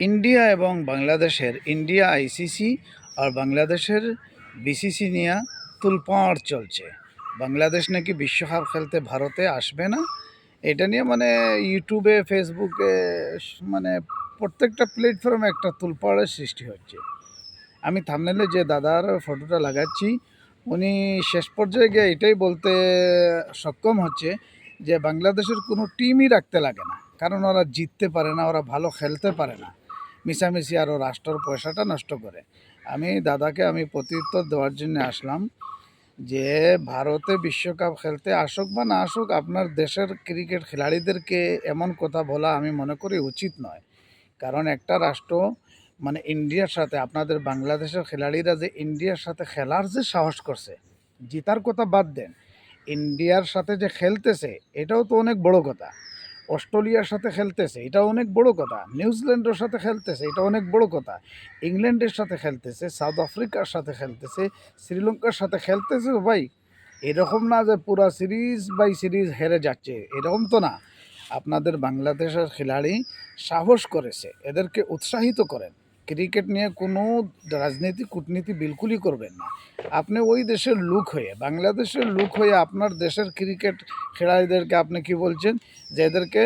India এবং বাংলাদেশের India ICC আর বাংলাদেশের বিসিসি নিয়ে তুলপাড় চলছে। বাংলাদেশ নাকি বিশ্বকাপ খেলতে ভারতে আসবে না? এটা নিয়ে মানে ইউটিউবে, ফেসবুকে মানে প্রত্যেকটা প্ল্যাটফর্মে একটা তুলপাড়ের সৃষ্টি হচ্ছে। আমি থামনেলে যে দাদার ফটোটা লাগাচ্ছি, উনি শেষ পর্যায়ে গিয়ে এটাই বলতে সক্ষম হচ্ছে যে বাংলাদেশের কোনো টিমই রাখতে লাগে না। কারণ ওরা জিততে পারে না, ওরা ভালো খেলতে পারে না। মিশামিশি আরও রাষ্ট্রর পয়সাটা নষ্ট করে। আমি দাদাকে আমি প্রত্যুত্তর দেওয়ার জন্য আসলাম যে, ভারতে বিশ্বকাপ খেলতে আসুক বা না আসুক, আপনার দেশের ক্রিকেট খেলাড়িদেরকে এমন কথা বলা আমি মনে করি উচিত নয়। কারণ একটা রাষ্ট্র মানে ইন্ডিয়ার সাথে, আপনাদের বাংলাদেশের খেলাড়িরা যে ইন্ডিয়ার সাথে খেলার যে সাহস করছে, জিতার কথা বাদ দেন। ইন্ডিয়ার সাথে যে খেলতেছে, এটাও তো অনেক বড় কথা। অস্ট্রেলিয়ার সাথে খেলতেছে এটা অনেক বড় কথা। নিউজিল্যান্ডের সাথে খেলতেছে এটা অনেক বড় কথা। ইংল্যান্ডের সাথে খেলতেছে, সাউথ আফ্রিকার সাথে খেলতেছে, শ্রীলঙ্কার সাথে খেলতেছে ভাই। এরকম না যে পুরা সিরিজ বাই সিরিজ হেরে যাচ্ছে, এরকম তো না। আপনাদের বাংলাদেশের খেলাড়ি সাহস করেছে, এদেরকে উৎসাহিত করেন। ক্রিকেট নিয়ে কোনো রাজনীতি, কূটনীতি বিলকুলই করবেন না। আপনি ওই দেশের লুক হয়ে, বাংলাদেশের লুক হয়ে আপনার দেশের ক্রিকেট খেলাড়িদেরকে আপনি কি বলছেন? যে এদেরকে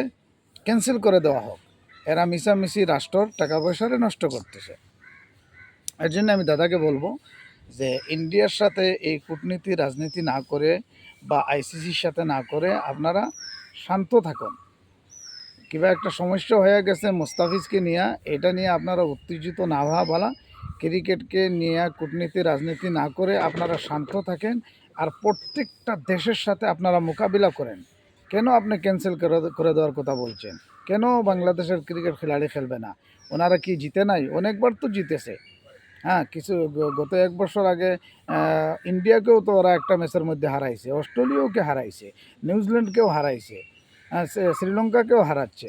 ক্যান্সেল করে দেওয়া হোক। এরা মিশামিশি রাষ্ট্রর টাকা পয়সারে নষ্ট করতেছে। এর জন্য আমি দাদাকে বলব যে ইন্ডিয়ার সাথে এই কূটনীতি, রাজনীতি না করে বা আইসিসির সাথে না করে আপনারা শান্ত থাকুন। কিংবা একটা সমস্যা হয়ে গেছে মুস্তাফিজকে নিয়ে, এটা নিয়ে আপনারা উত্তেজিত না হওয়া বলা ক্রিকেটকে নিয়ে কূটনীতি, রাজনীতি না করে আপনারা শান্ত থাকেন আর প্রত্যেকটা দেশের সাথে আপনারা মোকাবিলা করেন। কেন আপনি ক্যান্সেল করে করে দেওয়ার কথা বলছেন? কেন বাংলাদেশের ক্রিকেট খেলাড়ি খেলবে না? ওনারা কি জিতে নাই? অনেকবার তো জিতেছে। হ্যাঁ কিছু গত এক বছর আগে ইন্ডিয়াকেও তো ওরা একটা ম্যাচের মধ্যে হারাইছে অস্ট্রেলিয়াকে হারাইছে, নিউজিল্যান্ডকেও হারাইছে। শ্রীলঙ্কাকেও হারাচ্ছে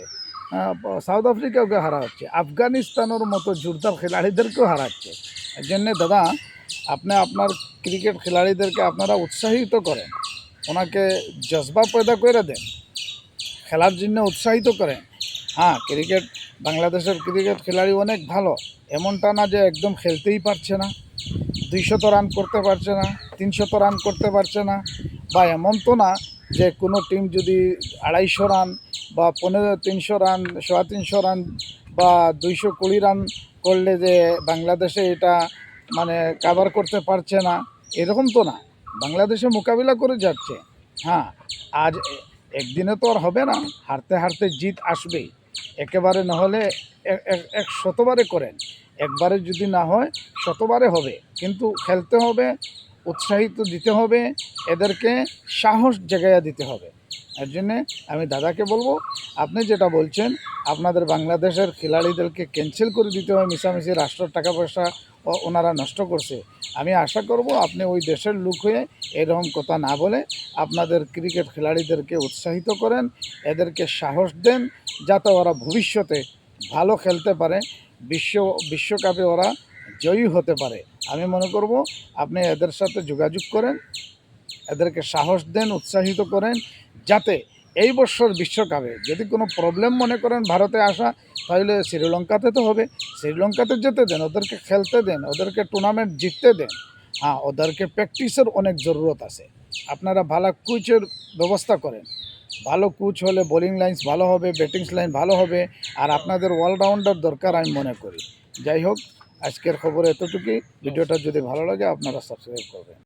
সাউথ আফ্রিকাকে হারাচ্ছে, আফগানিস্তানের মতো জোরদার খেলাড়িদেরকেও হারাচ্ছে। এর জন্যে দাদা, আপনি আপনার ক্রিকেট খেলাড়িদেরকে আপনারা উৎসাহিত করেন, ওনাকে জজবা পয়দা করে দেন, খেলার জন্য উৎসাহিত করেন। হ্যাঁ ক্রিকেট, বাংলাদেশের ক্রিকেট খেলাড়ি অনেক ভালো, এমনটা না যে একদম খেলতেই পারছে না, দুইশত রান করতে পারছে না, তিনশত রান করতে পারছে না, বা এমন তো না যে কোনো টিম যদি আড়াইশো রান বা পনেরো তিনশো রান সোয়া তিনশো রান বা দুইশো কুড়ি রান করলে যে বাংলাদেশে এটা মানে কাভার করতে পারছে না, এরকম তো না। বাংলাদেশে মোকাবিলা করে যাচ্ছে। হ্যাঁ আজ একদিনে তো আর হবে না। হারতে হারতে জিত আসবেই। একেবারে না হলে এক শতবারে করেন। একবারে যদি না হয়, শতবারে হবে। কিন্তু খেলতে হবে উৎসাহিত দিতে হবে, এদেরকে সাহস জাগাইয়া দিতে হবে। এর জন্যে আমি দাদাকে বলব, আপনি যেটা বলছেন, আপনাদের বাংলাদেশের খেলাড়িদেরকে ক্যান্সেল করে দিতে হবে মিশামিশি রাষ্ট্রের টাকা পয়সা ওনারা নষ্ট করছে। আমি আশা করব আপনি ওই দেশের লোক হয়ে এরকম কথা না বলে আপনাদের ক্রিকেট খেলাড়িদেরকে উৎসাহিত করেন, এদেরকে সাহস দেন, যাতে ওরা ভবিষ্যতে ভালো খেলতে পারে, বিশ্ব, বিশ্বকাপে ওরা জয়ী হতে পারে। আমি মনে করব আপনি এদের সাথে যোগাযোগ করেন, এদেরকে সাহস দেন, উৎসাহিত করেন, যাতে এই বছর বিশ্বকাপে যদি কোনো প্রবলেম মনে করেন ভারতে আসা, তাহলে শ্রীলঙ্কাতে তো হবে। শ্রীলঙ্কাতে যেতে দেন, ওদেরকে খেলতে দেন, ওদেরকে টুর্নামেন্ট জিততে দেন। হ্যাঁ ওদেরকে প্র্যাকটিসের অনেক জরুরত আছে। আপনারা ভালো কোচের ব্যবস্থা করেন। ভালো কোচ হলে বোলিং লাইন্স ভালো হবে ব্যাটিংস লাইন ভালো হবে, আর আপনাদের অলরাউন্ডার দরকার আমি মনে করি। যাই হোক আজকের খবর এতটুকুই। ভিডিওটা যদি ভালো লাগে আপনারা সাবস্ক্রাইব করবেন।